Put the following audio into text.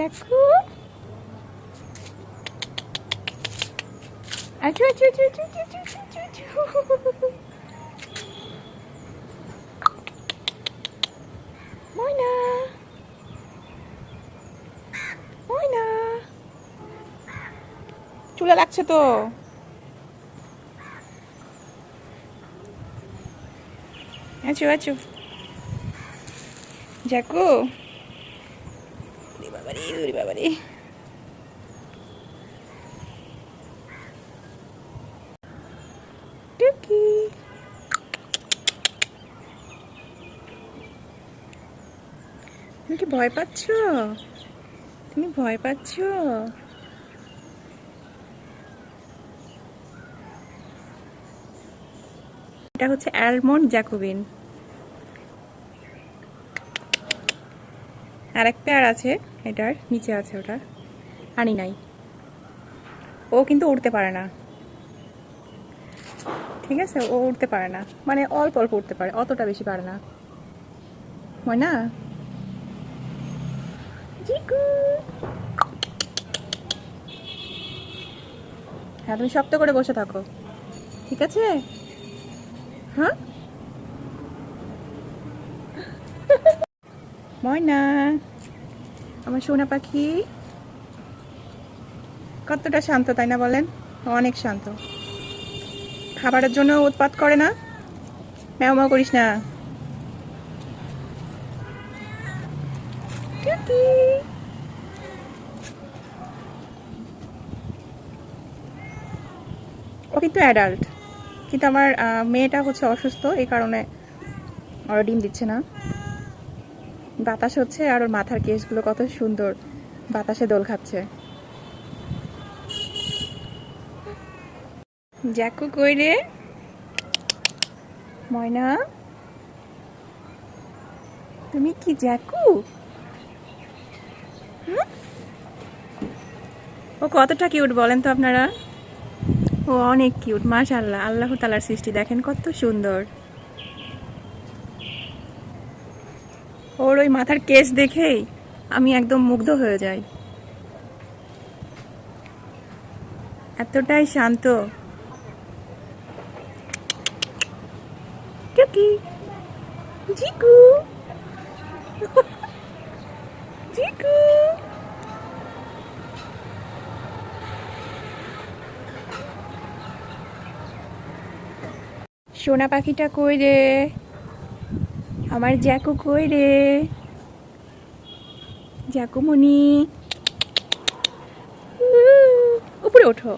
দেখো। আচ্ছা আচ্ছা আচ্ছা, আচ্ছা, আচ্ছা, আচ্ছা চুলে লাগছে তো। আচ্ছা আচ্ছা যাকু। তুমি কি ভয় পাচ্ছ? তুমি ভয় পাচ্ছ? এটা হচ্ছে অ্যালমন্ড জ্যাকোবিন। আর এক পেয়ার আছে, এটার, নিচে আছে ওটা। আনি নাই। ও কিন্তু উঠতে পারে না। ঠিক আছে, ও উঠতে পারে না। মানে অল্প অল্প উঠতে পারে, অতটা বেশি পারে না। হয় না? হ্যাঁ তুমি শক্ত করে বসে থাকো। ঠিক আছে? হ্যাঁ? ময়না আমার সোনা পাখি। কতটা শান্ত, তাই না বলেন? অনেক শান্ত। খাবারের জন্য উৎপাত করে না? ম্যাও ম্যাও করিস না। ও কিন্তু অ্যাডাল্ট কিন্তু আমার মেয়েটা হচ্ছে অসুস্থ, এই কারণে ওরা ডিম দিচ্ছে না। বাতাস হচ্ছে আর ওর মাথার কেসগুলো কত সুন্দর। বাতাসে দোল খাচ্ছে। জ্যাকু কই রে? ময়না? তুমি কি জ্যাকু? ও কতটা কিউট বলেন তো আপনারা। ও অনেক কিউট মাশাল্লাহ আল্লাহ তালার সৃষ্টি দেখেন কত সুন্দর। ওর ওই মাথার কেস দেখেই আমি একদম মুগ্ধ হয়ে যাই। এতটাই শান্ত। সোনা পাখিটা কই রে? আমার জ্যাকু কই রে? জ্যাকুমণি উপরে ওঠো।